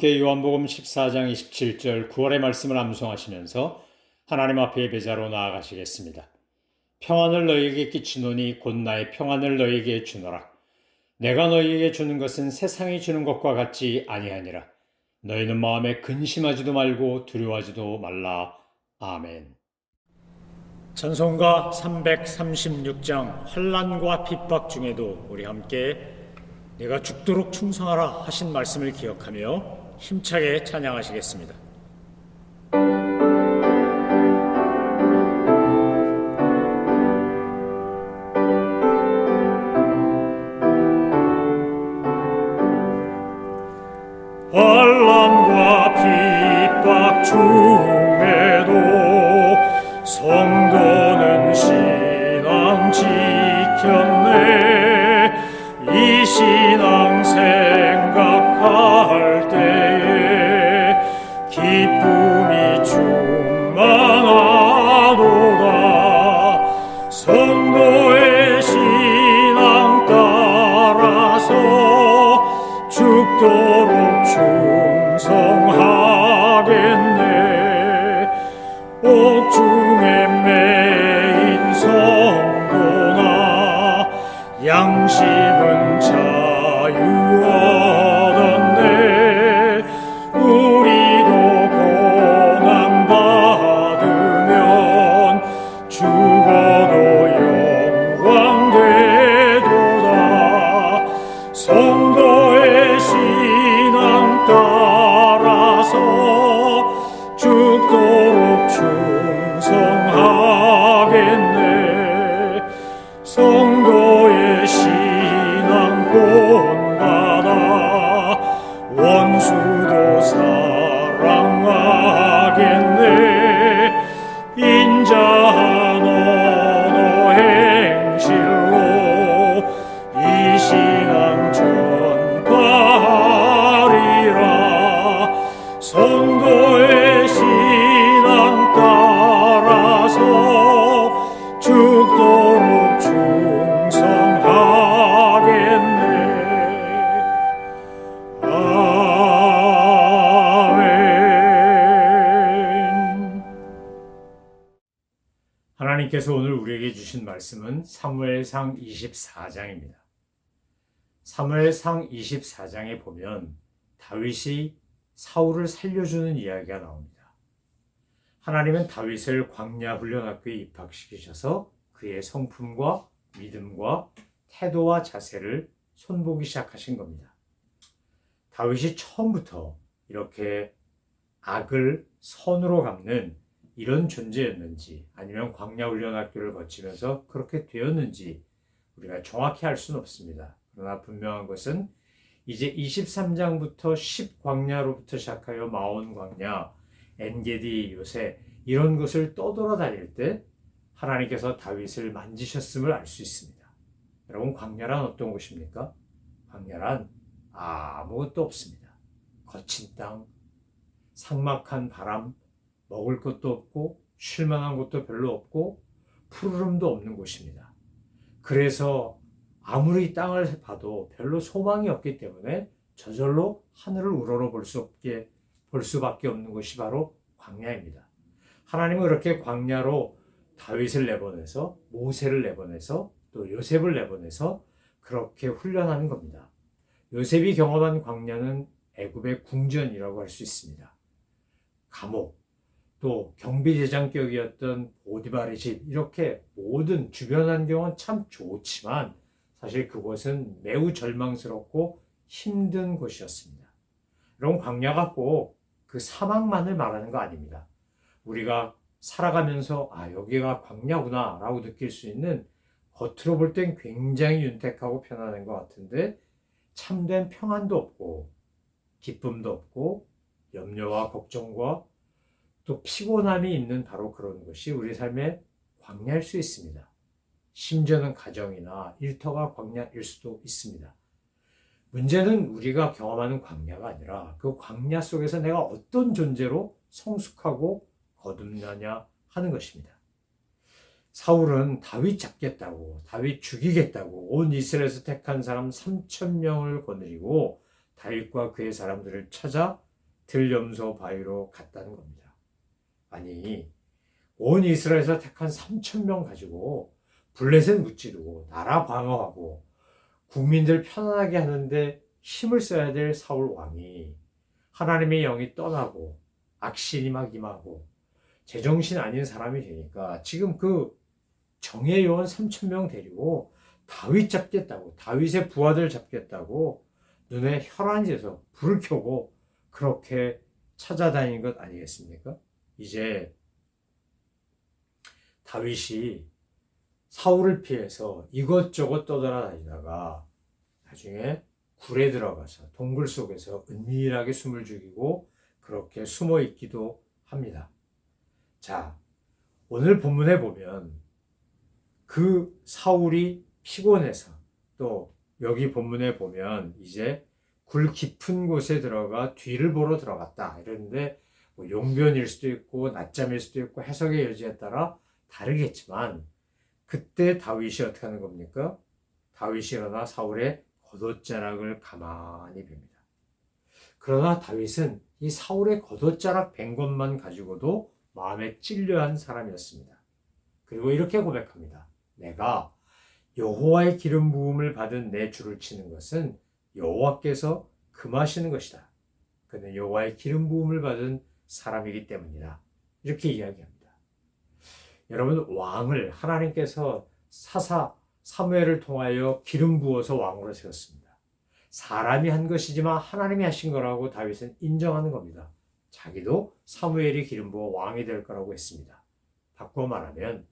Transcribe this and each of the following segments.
다 함께 요한복음 14장 27절 9월의 말씀을 암송하시면서 하나님 앞에 예배자로 나아가시겠습니다. 평안을 너희에게 끼치노니 곧 나의 평안을 너희에게 주노라. 내가 너희에게 주는 것은 세상이 주는 것과 같지 아니하니라. 너희는 마음에 근심하지도 말고 두려워하지도 말라. 아멘. 찬송가 336장 환란과 핍박 중에도 우리 함께 내가 죽도록 충성하라 하신 말씀을 기억하며 힘차게 찬양하시겠습니다. 환란과 핍박 중에도 양심은 자유 얻 하나님께서 오늘 우리에게 주신 말씀은 사무엘상 24장입니다. 사무엘상 24장에 보면 다윗이 사울을 살려주는 이야기가 나옵니다. 하나님은 다윗을 광야 훈련학교에 입학시키셔서 그의 성품과 믿음과 태도와 자세를 손보기 시작하신 겁니다. 다윗이 처음부터 이렇게 악을 선으로 갚는 이런 존재였는지 아니면 광야 훈련 학교를 거치면서 그렇게 되었는지 우리가 정확히 알 수는 없습니다. 그러나 분명한 것은 이제 23장부터 10광야로부터 시작하여 마온 광야, 엔게디 요새 이런 것을 떠돌아다닐 때 하나님께서 다윗을 만지셨음을 알 수 있습니다. 여러분 광야란 어떤 곳입니까? 광야란 아무것도 없습니다. 거친 땅, 삭막한 바람, 먹을 것도 없고 쉴 만한 곳도 별로 없고 푸르름도 없는 곳입니다. 그래서 아무리 땅을 봐도 별로 소망이 없기 때문에 저절로 하늘을 우러러 볼 수 없게 볼 수밖에 없는 곳이 바로 광야입니다. 하나님은 그렇게 광야로 다윗을 내보내서 모세를 내보내서 또 요셉을 내보내서 그렇게 훈련하는 겁니다. 요셉이 경험한 광야는 애굽의 궁전이라고 할 수 있습니다. 감옥, 또 경비대장격이었던 보디발의 집 이렇게 모든 주변 환경은 참 좋지만 사실 그곳은 매우 절망스럽고 힘든 곳이었습니다. 여러분 광야가 꼭 그 사막만을 말하는 거 아닙니다. 우리가 살아가면서 아 여기가 광야구나 라고 느낄 수 있는 겉으로 볼 땐 굉장히 윤택하고 편안한 것 같은데 참된 평안도 없고 기쁨도 없고 염려와 걱정과 또 피곤함이 있는 바로 그런 것이 우리 삶의 광야일 수 있습니다. 심지어는 가정이나 일터가 광야일 수도 있습니다. 문제는 우리가 경험하는 광야가 아니라 그 광야 속에서 내가 어떤 존재로 성숙하고 거듭나냐 하는 것입니다. 사울은 다윗 잡겠다고, 다윗 죽이겠다고 온 이스라엘에서 택한 사람 3천 명을 거느리고 다윗과 그의 사람들을 찾아 들염소 바위로 갔다는 겁니다. 아니 온 이스라엘에서 택한 3천 명 가지고 블레셋 무찌르고 나라 방어하고 국민들 편안하게 하는데 힘을 써야 될 사울 왕이 하나님의 영이 떠나고 악신이 막 임하고 제정신 아닌 사람이 되니까 지금 그 정예 요원 3천 명 데리고 다윗 잡겠다고 다윗의 부하들 잡겠다고 눈에 혈안져서 불을 켜고 그렇게 찾아다닌 것 아니겠습니까? 이제 다윗이 사울을 피해서 이것저것 떠돌아다니다가 나중에 굴에 들어가서 동굴 속에서 은밀하게 숨을 죽이고 그렇게 숨어 있기도 합니다. 자, 오늘 본문에 보면 그 사울이 피곤해서 또 여기 본문에 보면 이제 굴 깊은 곳에 들어가 뒤를 보러 들어갔다 이러는데 뭐 용변일 수도 있고 낮잠일 수도 있고 해석의 여지에 따라 다르겠지만 그때 다윗이 어떻게 하는 겁니까? 다윗이 일어나 사울의 겉옷자락을 가만히 봅니다. 그러나 다윗은 이 사울의 겉옷자락 뵌 것만 가지고도 마음에 찔려한 사람이었습니다. 그리고 이렇게 고백합니다. 내가 여호와의 기름 부음을 받은 내 줄을 치는 것은 여호와께서 금하시는 것이다. 그는 여호와의 기름 부음을 받은 사람이기 때문이다. 이렇게 이야기합니다. 여러분 왕을 하나님께서 사사 사무엘을 통하여 기름 부어서 왕으로 세웠습니다. 사람이 한 것이지만 하나님이 하신 거라고 다윗은 인정하는 겁니다. 자기도 사무엘이 기름 부어 왕이 될 거라고 했습니다. 바꿔 말하면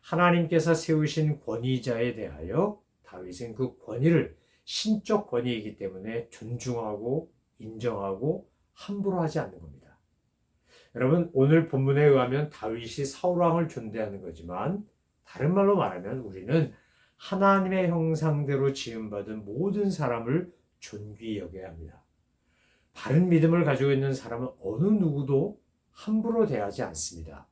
하나님께서 세우신 권위자에 대하여 다윗은 그 권위를 신적 권위이기 때문에 존중하고 인정하고 함부로 하지 않는 겁니다. 여러분 오늘 본문에 의하면 다윗이 사울 왕을 존대하는 거지만 다른 말로 말하면 우리는 하나님의 형상대로 지음받은 모든 사람을 존귀히 여겨야 합니다. 바른 믿음을 가지고 있는 사람은 어느 누구도 함부로 대하지 않습니다.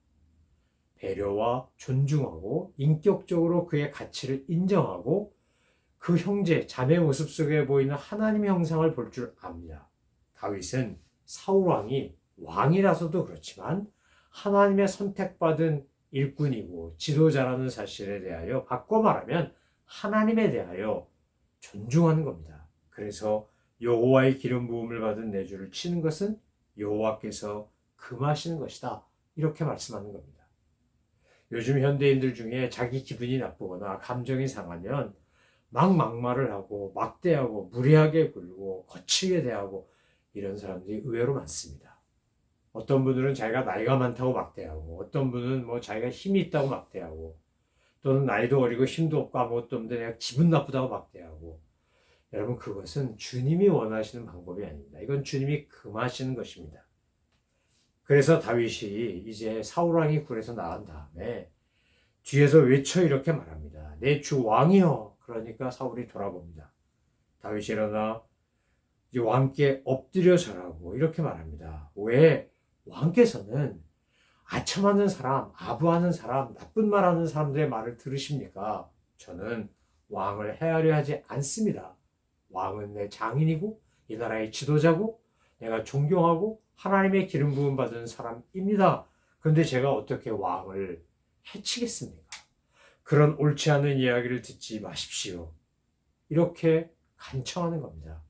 배려와 존중하고 인격적으로 그의 가치를 인정하고 그 형제, 자매 모습 속에 보이는 하나님의 형상을 볼 줄 압니다. 다윗은 사울 왕이 왕이라서도 그렇지만 하나님의 선택받은 일꾼이고 지도자라는 사실에 대하여 바꿔 말하면 하나님에 대하여 존중하는 겁니다. 그래서 여호와의 기름 부음을 받은 내주를 치는 것은 여호와께서 금하시는 것이다. 이렇게 말씀하는 겁니다. 요즘 현대인들 중에 자기 기분이 나쁘거나 감정이 상하면 막 막말을 하고 막대하고 무례하게 굴고 거치게 대하고 이런 사람들이 의외로 많습니다. 어떤 분들은 자기가 나이가 많다고 막대하고 어떤 분은 뭐 자기가 힘이 있다고 막대하고 또는 나이도 어리고 힘도 없고 아무것도 없는데 내가 기분 나쁘다고 막대하고 여러분 그것은 주님이 원하시는 방법이 아닙니다. 이건 주님이 금하시는 것입니다. 그래서 다윗이 이제 사울 왕이 굴에서 나간 다음에 뒤에서 외쳐 이렇게 말합니다. 내 주 왕이여. 그러니까 사울이 돌아봅니다. 다윗이 일어나 왕께 엎드려 절하고 이렇게 말합니다. 왜 왕께서는 아첨하는 사람, 아부하는 사람, 나쁜 말 하는 사람들의 말을 들으십니까? 저는 왕을 헤아려 하지 않습니다. 왕은 내 장인이고 이 나라의 지도자고 내가 존경하고 하나님의 기름 부음 받은 사람입니다. 그런데 제가 어떻게 왕을 해치겠습니까? 그런 옳지 않은 이야기를 듣지 마십시오. 이렇게 간청하는 겁니다.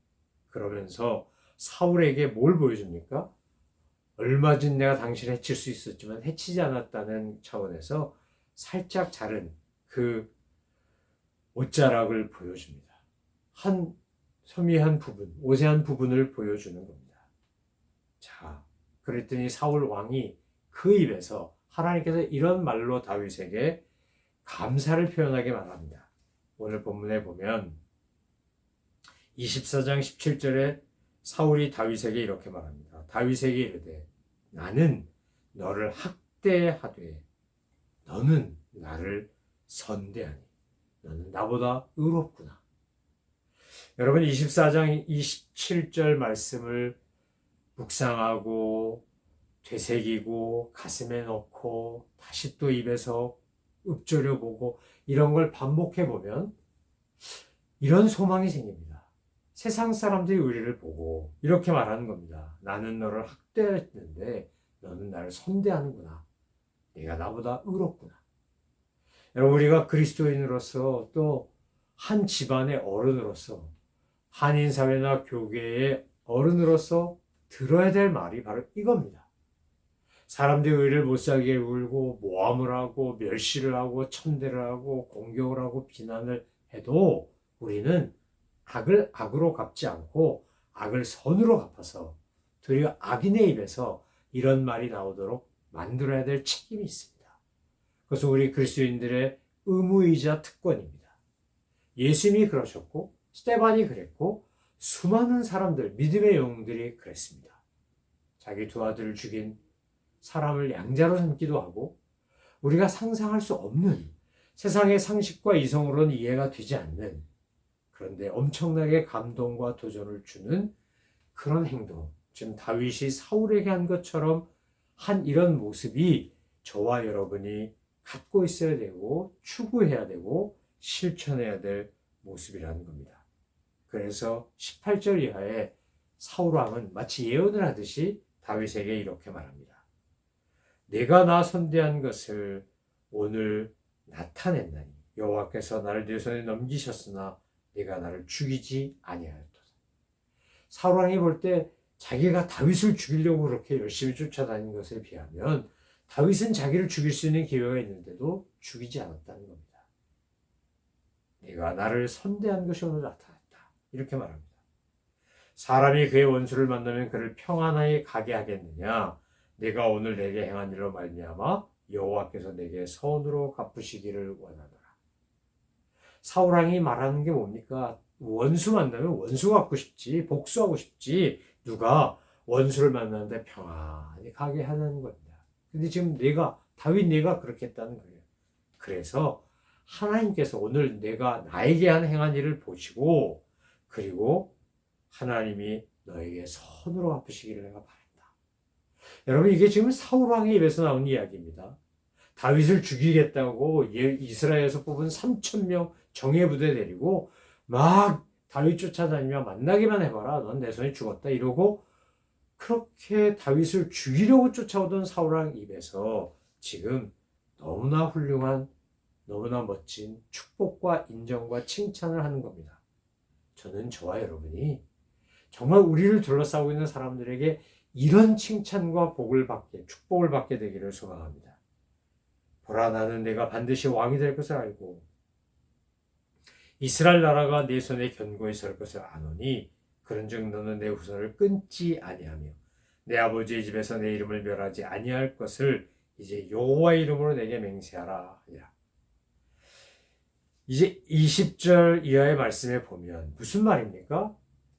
그러면서 사울에게 뭘 보여줍니까? 얼마 전 내가 당신을 해칠 수 있었지만 해치지 않았다는 차원에서 살짝 자른 그 옷자락을 보여줍니다. 한 소미한 부분, 오세한 부분을 보여주는 겁니다. 자, 그랬더니 사울 왕이 그 입에서 하나님께서 이런 말로 다윗에게 감사를 표현하게 말합니다. 오늘 본문에 보면 24장 17절에 사울이 다윗에게 이렇게 말합니다. 다윗에게 이르되 나는 너를 학대하되 너는 나를 선대하니 너는 나보다 의롭구나. 여러분 24장 27절 말씀을 묵상하고 되새기고 가슴에 넣고 다시 또 입에서 읊조려 보고 이런 걸 반복해 보면 이런 소망이 생깁니다. 세상 사람들이 우리를 보고 이렇게 말하는 겁니다. 나는 너를 학대했는데 너는 나를 선대하는구나. 네가 나보다 의롭구나. 여러분 우리가 그리스도인으로서 또 한 집안의 어른으로서 한인 사회나 교계의 어른으로서 들어야 될 말이 바로 이겁니다. 사람들이 우리를 못 살게 울고 모함을 하고 멸시를 하고 천대를 하고 공격을 하고 비난을 해도 우리는 악을 악으로 갚지 않고 악을 선으로 갚아서 도리어 악인의 입에서 이런 말이 나오도록 만들어야 될 책임이 있습니다. 그것은 우리 그리스도인들의 의무이자 특권입니다. 예수님이 그러셨고 스테반이 그랬고 수많은 사람들 믿음의 영웅들이 그랬습니다. 자기 두 아들을 죽인 사람을 양자로 삼기도 하고 우리가 상상할 수 없는 세상의 상식과 이성으로는 이해가 되지 않는 그런데 엄청나게 감동과 도전을 주는 그런 행동, 지금 다윗이 사울에게 한 것처럼 한 이런 모습이 저와 여러분이 갖고 있어야 되고 추구해야 되고 실천해야 될 모습이라는 겁니다. 그래서 18절 이하에 사울왕은 마치 예언을 하듯이 다윗에게 이렇게 말합니다. 내가 나 선대한 것을 오늘 나타냈나니 여호와께서 나를 내 손에 넘기셨으나 내가 나를 죽이지 아니하였도다. 사울 왕이 볼 때 자기가 다윗을 죽이려고 그렇게 열심히 쫓아다닌 것에 비하면 다윗은 자기를 죽일 수 있는 기회가 있는데도 죽이지 않았다는 겁니다. 내가 나를 선대한 것이 오늘 나타났다. 이렇게 말합니다. 사람이 그의 원수를 만나면 그를 평안하게 가게 하겠느냐? 내가 오늘 내게 행한 일로 말미암아 여호와께서 내게 선으로 갚으시기를 원하노라. 사울왕이 말하는 게 뭡니까? 원수 만나면 원수 갖고 싶지, 복수하고 싶지, 누가 원수를 만나는데 평안히 가게 하는 겁니다. 근데 지금 내가, 다윗 내가 그렇게 했다는 거예요. 그래서 하나님께서 오늘 내가 나에게 한 행한 일을 보시고, 그리고 하나님이 너에게 선으로 갚으시기를 내가 바란다. 여러분, 이게 지금 사울왕의 입에서 나온 이야기입니다. 다윗을 죽이겠다고 예, 이스라엘에서 뽑은 3천명 정예 부대 데리고 막 다윗 쫓아다니며 만나기만 해봐라. 넌 내 손에 죽었다. 이러고 그렇게 다윗을 죽이려고 쫓아오던 사울왕 입에서 지금 너무나 훌륭한 너무나 멋진 축복과 인정과 칭찬을 하는 겁니다. 저는 저와 여러분이 정말 우리를 둘러싸고 있는 사람들에게 이런 칭찬과 복을 받게, 축복을 받게 되기를 소망합니다. 보라, 나는 내가 반드시 왕이 될 것을 알고, 이스라엘 나라가 내 손에 견고히 설 것을 아노니, 그런즉 너는 내 후손을 끊지 아니하며, 내 아버지의 집에서 내 이름을 멸하지 아니할 것을 이제 여호와 이름으로 내게 맹세하라 하니라. 이제 20절 이하의 말씀에 보면 무슨 말입니까?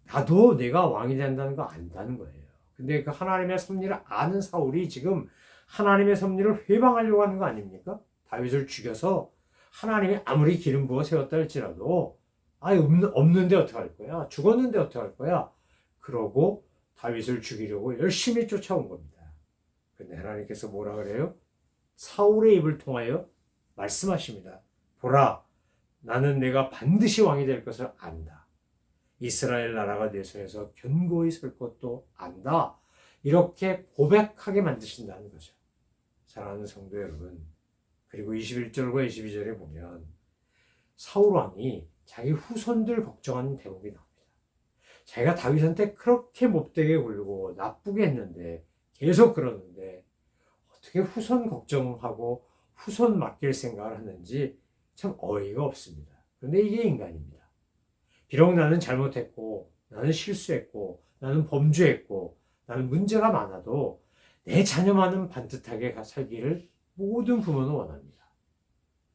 나도 내가 왕이 된다는 거 안다는 거예요. 근데 그 하나님의 섭리를 아는 사울이 지금 하나님의 섭리를 회방하려고 하는 거 아닙니까? 다윗을 죽여서 하나님이 아무리 기름 부어 세웠다 할지라도 아 없는, 없는 데 어떡할 거야? 죽었는데 어떡할 거야? 그러고 다윗을 죽이려고 열심히 쫓아온 겁니다. 근데 하나님께서 뭐라 그래요? 사울의 입을 통하여 말씀하십니다. 보라, 나는 내가 반드시 왕이 될 것을 안다. 이스라엘 나라가 내 손에서 견고히 설 것도 안다. 이렇게 고백하게 만드신다는 거죠. 사랑하는 성도 여러분. 그리고 21절과 22절에 보면 사울 왕이 자기 후손들 걱정하는 대목이 나옵니다. 자기가 다윗한테 그렇게 못되게 굴고 나쁘게 했는데 계속 그러는데 어떻게 후손 걱정하고 후손 맡길 생각을 하는지 참 어이가 없습니다. 그런데 이게 인간입니다. 비록 나는 잘못했고, 나는 실수했고, 나는 범죄했고, 나는 문제가 많아도 내 자녀만은 반듯하게 살기를 모든 부모는 원합니다.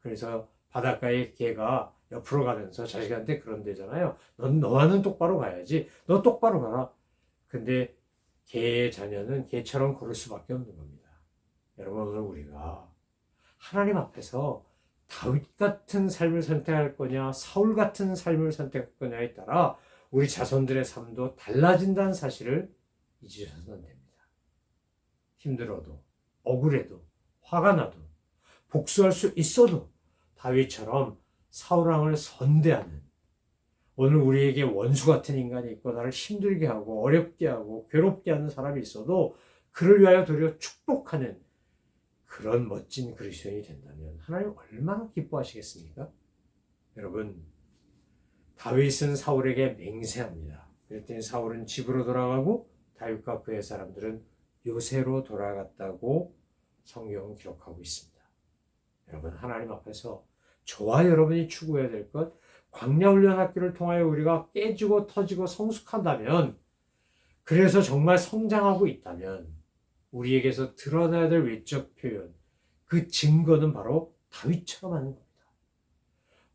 그래서 바닷가에 개가 옆으로 가면서 자식한테 그런 데잖아요. 넌 너와는 똑바로 가야지. 너 똑바로 가라. 근데 개의 자녀는 개처럼 걸을 수밖에 없는 겁니다. 여러분 오늘 우리가 하나님 앞에서 다윗 같은 삶을 선택할 거냐, 사울 같은 삶을 선택할 거냐에 따라 우리 자손들의 삶도 달라진다는 사실을 잊으셔서는 안 됩니다. 힘들어도, 억울해도, 화가 나도, 복수할 수 있어도 다윗처럼 사울왕을 선대하는 오늘 우리에게 원수 같은 인간이 있고 나를 힘들게 하고 어렵게 하고 괴롭게 하는 사람이 있어도 그를 위하여 도리어 축복하는 그런 멋진 그리스도인이 된다면 하나님 얼마나 기뻐하시겠습니까? 여러분 다윗은 사울에게 맹세합니다. 그랬더니 사울은 집으로 돌아가고 다윗과 그의 사람들은 요새로 돌아갔다고 성경은 기록하고 있습니다. 여러분 하나님 앞에서 저와 여러분이 추구해야 될 것 광야훈련 학교를 통하여 우리가 깨지고 터지고 성숙한다면 그래서 정말 성장하고 있다면 우리에게서 드러나야 될 외적 표현 그 증거는 바로 다윗처럼 하는 겁니다.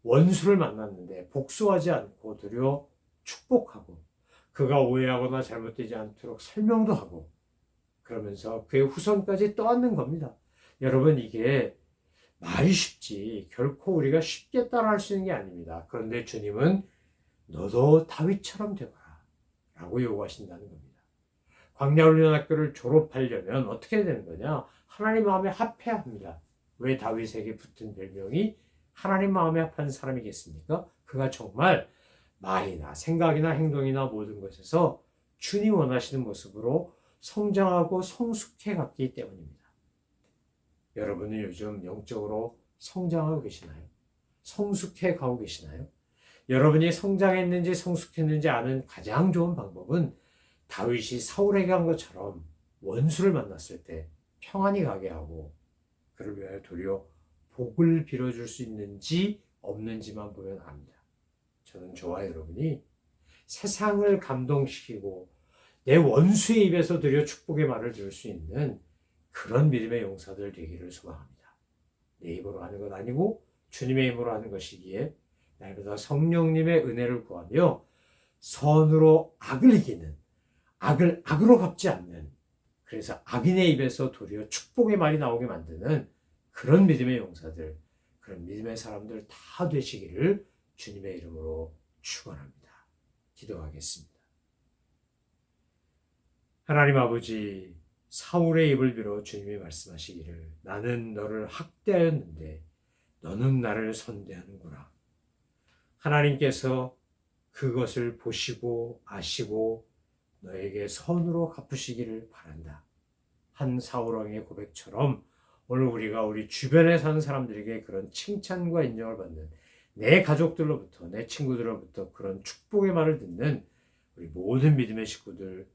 원수를 만났는데 복수하지 않고 도리어 축복하고 그가 오해하거나 잘못되지 않도록 설명도 하고 그러면서 그의 후손까지 떠안는 겁니다. 여러분 이게 말이 쉽지 결코 우리가 쉽게 따라할 수 있는 게 아닙니다. 그런데 주님은 너도 다윗처럼 되거라 라고 요구하신다는 겁니다. 광야훈련학교를 졸업하려면 어떻게 되는 거냐? 하나님 마음에 합해야 합니다. 왜 다윗에게 붙은 별명이 하나님 마음에 합한 사람이겠습니까? 그가 정말 말이나 생각이나 행동이나 모든 것에서 주님 원하시는 모습으로 성장하고 성숙해 갔기 때문입니다. 여러분은 요즘 영적으로 성장하고 계시나요? 성숙해 가고 계시나요? 여러분이 성장했는지 성숙했는지 아는 가장 좋은 방법은 다윗이 사울에게 한 것처럼 원수를 만났을 때 평안히 가게 하고 그를 위하여 도리어 복을 빌어줄 수 있는지 없는지만 보면 압니다. 저는 저와 여러분이 세상을 감동시키고 내 원수의 입에서 드려 축복의 말을 들을 수 있는 그런 믿음의 용사들 되기를 소망합니다. 내 입으로 하는 것 아니고 주님의 힘으로 하는 것이기에 날보다 성령님의 은혜를 구하며 선으로 악을 이기는 악을 악으로 갚지 않는 그래서 악인의 입에서 도리어 축복의 말이 나오게 만드는 그런 믿음의 용사들, 그런 믿음의 사람들 다 되시기를 주님의 이름으로 축원합니다. 기도하겠습니다. 하나님 아버지, 사울의 입을 빌어 주님이 말씀하시기를 나는 너를 학대하였는데 너는 나를 선대하는구나. 하나님께서 그것을 보시고 아시고 너에게 선으로 갚으시기를 바란다. 한 사울왕의 고백처럼 오늘 우리가 우리 주변에 사는 사람들에게 그런 칭찬과 인정을 받는 내 가족들로부터 내 친구들로부터 그런 축복의 말을 듣는 우리 모든 믿음의 식구들